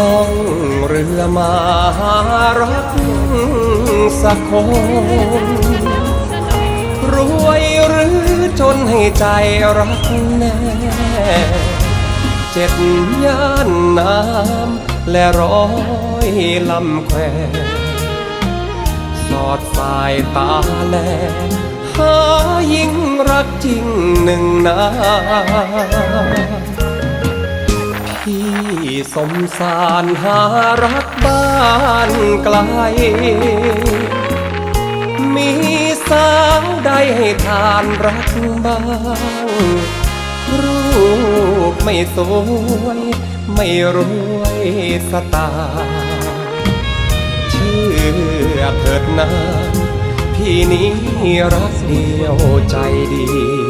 ล่องเรือมาหารักสักคนรวยหรือจนให้ใจรักแน่เจ็ดย่านน้ำและร้อยลำแควสอดสายตาแลหายิ่งรักจริงหนึ่งนา พี่สมสารหารักบ้านไกล มีสาวใดให้ทานรักบ้าง รูปไม่สวย ไม่รวยสตา เชื่อเถิดนะพี่นี้รักเดียวใจเดียว